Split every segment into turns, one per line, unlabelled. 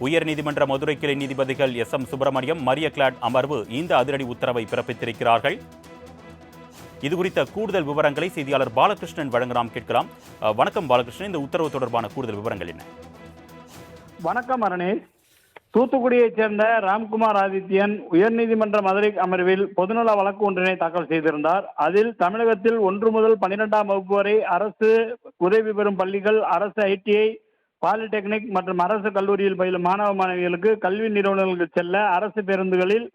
உயர்நீதிமன்ற மதுரை கிளை நீதிபதிகள் எஸ் எம் சுப்பிரமணியம் மரிய கிளாட் அமர்வு இந்த அதிரடி உத்தரவை பிறப்பித்திருக்கிறார்கள். இது குறித்த கூடுதல் விவரங்களை செய்தியாளர் பாலகிருஷ்ணன் வழங்க நாம் கேட்கலாம். வணக்கம் பாலகிருஷ்ணன். இந்த உத்தரவு தொடர்பான கூடுதல் விவரங்கள் என்ன?
வணக்கம் அரணே. தூத்துக்குடியைச் சேர்ந்த ராம்குமார் ஆதித்யன் உயர்நீதிமன்ற மதுரை அமர்வில் பொதுநல வழக்கு ஒன்றினை தாக்கல் செய்திருந்தார். அதில் தமிழகத்தில் ஒன்று முதல் பன்னிரெண்டாம் வகுப்பு வரை அரசு உதவி பெறும் பள்ளிகள் அரசு ஐடிஐ பாலிடெக்னிக் மற்றும் அரசு கல்லூரியில் பயிலும் மாணவ மாணவிகளுக்கு கல்வி நிறுவனங்களுக்கு செல்ல அரசு பேருந்துகளில்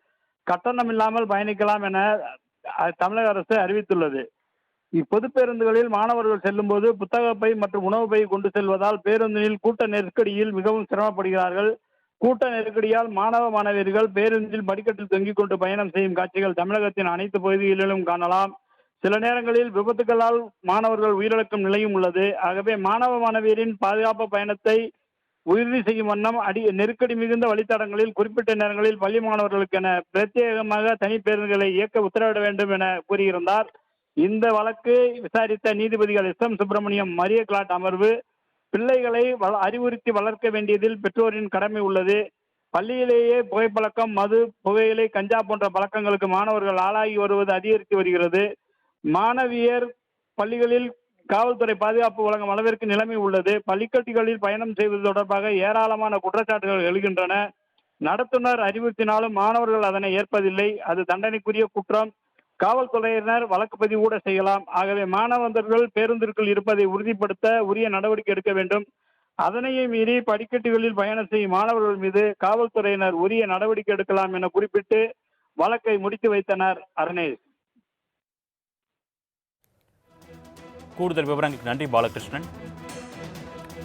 கட்டணம் இல்லாமல் பயணிக்கலாம் என தமிழக அரசு அறிவித்துள்ளது. இப்பொது பேருந்துகளில் மாணவர்கள் செல்லும்போது புத்தக பை மற்றும் உணவு பை கொண்டு செல்வதால் பேருந்தில் கூட்ட நெருக்கடியில் மிகவும் சிரமப்படுகிறார்கள். கூட்ட நெருக்கடியால் மாணவ மாணவியர்கள் பேருந்தில் படிக்கட்டில் தொங்கிக் கொண்டு பயணம் செய்யும் காட்சிகள் தமிழகத்தின் அனைத்து பகுதிகளிலும் காணலாம். சில நேரங்களில் விபத்துகளால் மாணவர்கள் உயிரிழக்கும் நிலையும் உள்ளது. ஆகவே மாணவ மாணவியரின் பாதுகாப்பு பயணத்தை உறுதி செய்யும் வண்ணம் அடி நெருக்கடி மிகுந்த வழித்தடங்களில் குறிப்பிட்ட நேரங்களில் பள்ளி மாணவர்களுக்கென பிரத்யேகமாக தனி பேருந்துகளை இயக்க உத்தரவிட வேண்டும் என கூறியிருந்தார். இந்த வழக்கு விசாரித்த நீதிபதிகள் எஸ். எம். சுப்பிரமணியம் மரிய கிளாட் அமர்வு பிள்ளைகளை வள- அறிவுறுத்தி வளர்க்க வேண்டியதில் பெற்றோரின் கடமை உள்ளது. பள்ளியிலேயே புகைப்பழக்கம் மது புகையிலை கஞ்சா போன்ற பழக்கங்களுக்கு மாணவர்கள் ஆளாகி வருவது அதிகரித்து வருகிறது. மாணவியர் பள்ளிகளில் காவல்துறை பாதுகாப்பு வழங்கும் அளவிற்கு நிலைமை உள்ளது. பள்ளிக்கட்டுகளில் பயணம் செய்வது தொடர்பாக ஏராளமான குற்றச்சாட்டுகள் எழுகின்றன. நடத்துனர் அறிவுறுத்தினாலும் மாணவர்கள் அதனை ஏற்பதில்லை. அது தண்டனைக்குரிய குற்றம். காவல்துறையினர் வழக்கு பதிவு கூட செய்யலாம். ஆகவே மாணவர்கள் பேருந்திற்குள் இருப்பதை உறுதிப்படுத்த உரிய நடவடிக்கை எடுக்க வேண்டும். அதனையும் மீறி படிக்கட்டுகளில் பயணம் செய்யும் மாணவர்கள் மீது காவல்துறையினர் உரிய நடவடிக்கை எடுக்கலாம் என குறிப்பிட்டு வழக்கை முடித்து வைத்தனர் அருணேஷ்.
கூடுதல் விவரங்களுக்கு நன்றி பாலகிருஷ்ணன்.